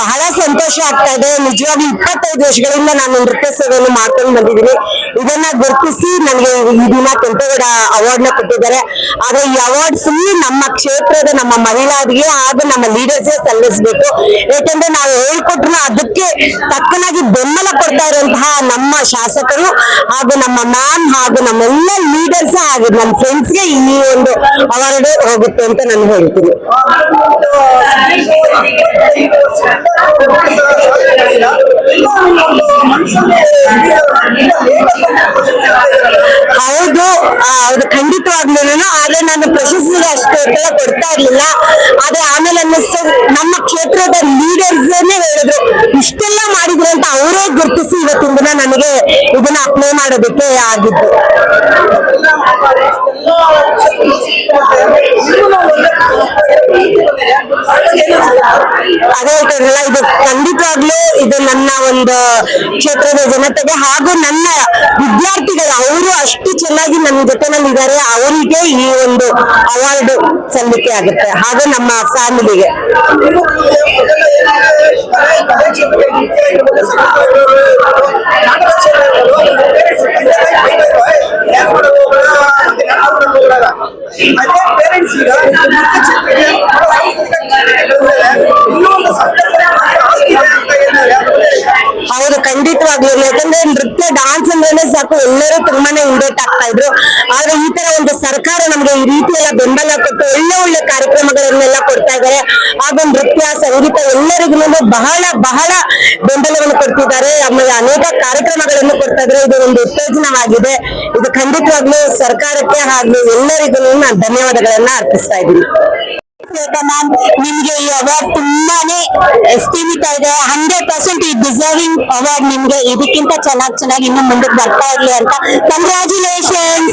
ಬಹಳ ಸಂತೋಷ ಆಗ್ತಾ ಇದೆ. ನಿಜವಾಗಿ ಇಪ್ಪತ್ತೈದು ವರ್ಷಗಳಿಂದ ನಾನು ನೃತ್ಯ ಸೇವೆಯನ್ನು ಮಾಡ್ಕೊಂಡು ಬಂದಿದ್ದೀನಿ. ಇದನ್ನ ಗುರುತಿಸಿ ನನಗೆ ಈ ದಿನ ಕೆಂಪೇಗೌಡ ಅವಾರ್ಡ್ನ ಕೊಟ್ಟಿದ್ದಾರೆ. ಆದ್ರೆ ಈ ಅವಾರ್ಡ್ ನಮ್ಮ ಕ್ಷೇತ್ರದ ನಮ್ಮ ಮಹಿಳಾದಿಗೆ ಹಾಗೂ ನಮ್ಮ ಲೀಡರ್ಸ್ ಸಲ್ಲಿಸಬೇಕು. ಯಾಕಂದ್ರೆ ನಾವು ಹೇಳ್ಕೊಟ್ರು ಅದಕ್ಕೆ ತಕ್ಕನಾಗಿ ಬೆಂಬಲ ಕೊಡ್ತಾ ಇರುವಂತಹ ನಮ್ಮ ಶಾಸಕರು ಹಾಗೂ ನಮ್ಮ ಮ್ಯಾಮ್ ಹಾಗೂ ನಮ್ಮೆಲ್ಲ ಲೀಡರ್ಸ್ ಹಾಗೂ ನಮ್ಮ ಫ್ರೆಂಡ್ಸ್ಗೆ ಈ ಒಂದು ಅವಾರ್ಡ್ ಹೋಗುತ್ತೆ ಅಂತ ನಾನು ಹೇಳ್ತೀನಿ. ಹೌದು ಹೌದು ಖಂಡಿತವಾಗ್ಲೂ ಆದ್ರೆ ನಾನು ಪ್ರಶಸ್ತಿ ಅಷ್ಟು ಒತ್ತಡ ಕೊಡ್ತಾ ಇರ್ಲಿಲ್ಲ. ಆದ್ರೆ ಆಮೇಲೆ ಅನ್ನಿಸ್ತು ನಮ್ಮ ಕ್ಷೇತ್ರದ ಲೀಡರ್ಸ್ ಹೇಳಿದ್ರು, ಇಷ್ಟೆಲ್ಲ ಮಾಡಿದ್ರು ಅಂತ ಅವರೇ ಗುರುತಿಸಿ ಇವತ್ತಿನ ದಿನ ನನಗೆ ಇದನ್ನ ಅಪ್ಲೈ ಮಾಡೋದಕ್ಕೆ ಆಗಿದ್ದು. ಅದೇ ಹೇಳ್ತಾರಲ್ಲ ಇದು ಖಂಡಿತವಾಗ್ಲೂ ಇದು ನನ್ನ ಒಂದು ಕ್ಷೇತ್ರದ ಜನತೆಗೆ ಹಾಗೂ ನನ್ನ ವಿದ್ಯಾರ್ಥಿಗಳು, ಅವರು ಅಷ್ಟು ಚೆನ್ನಾಗಿ ನನ್ನ ಜೊತೆನಲ್ಲಿ ಇದ್ದಾರೆ ಅವರಿಗೆ ಈ ಒಂದು ಅವಾರ್ಡ್ ಸಲ್ಲಿಕೆ ಆಗುತ್ತೆ, ಹಾಗೂ ನಮ್ಮ ಫ್ಯಾಮಿಲಿಗೆ ಹೌದು ಖಂಡಿತವಾಗ್ಲೂ. ಯಾಕಂದ್ರೆ ನೃತ್ಯ ಡಾನ್ಸ್ ಅಂದ್ರೇನೆ ಸಾಕು, ಎಲ್ಲರೂ ತುಂಬಾನೇ ಇಂಡೇಟ್ ಆಗ್ತಾ ಇದ್ರು. ಆದ್ರೆ ಈ ತರ ಒಂದು ಸರ್ಕಾರ ನಮ್ಗೆ ಈ ರೀತಿ ಎಲ್ಲ ಬೆಂಬಲ ಕೊಟ್ಟು ಒಳ್ಳೆ ಒಳ್ಳೆ ಕಾರ್ಯಕ್ರಮಗಳನ್ನೆಲ್ಲ ಕೊಡ್ತಾ ಇದಾರೆ ಹಾಗೂ ನೃತ್ಯ, ಸಂಗೀತ ಎಲ್ಲರಿಗೂ ಬಹಳ ಬಹಳ ಬೆಂಬಲವನ್ನು ಕೊಡ್ತಿದ್ದಾರೆ. ಆಮೇಲೆ ಅನೇಕ ಕಾರ್ಯಕ್ರಮಗಳನ್ನು ಕೊಡ್ತಾ ಇದ್ರೆ ಇದು ಒಂದು ಉತ್ತೇಜನವಾಗಿದೆ. ಇದು ಖಂಡಿತವಾಗ್ಲೂ ಸರ್ಕಾರಕ್ಕೆ ಹಾಗೂ ಎಲ್ಲರಿಗೂ ನಾನು ಧನ್ಯವಾದಗಳನ್ನ ಅರ್ಪಿಸ್ತಾ ಇದ್ದೀನಿ. ಮ್ಯಾಮ್ ನಿಮ್ಗೆ ಈ ಅವಾರ್ಡ್ ತುಂಬಾನೇ ಸೀಮಿತ ಇದೆ. ಹಂಡ್ರೆಡ್ ಪರ್ಸೆಂಟ್ ಈ ಡಿಸರ್ವಿಂಗ್ ಅವಾರ್ಡ್ ನಿಮ್ಗೆ. ಇದಕ್ಕಿಂತ ಚೆನ್ನಾಗಿ ಚೆನ್ನಾಗಿ ಇನ್ನು ಮುಂದಕ್ಕೆ ಬರ್ತಾ ಇರ್ಲಿ ಅಂತ. ಕಂಗ್ರಾಚುಲೇಷನ್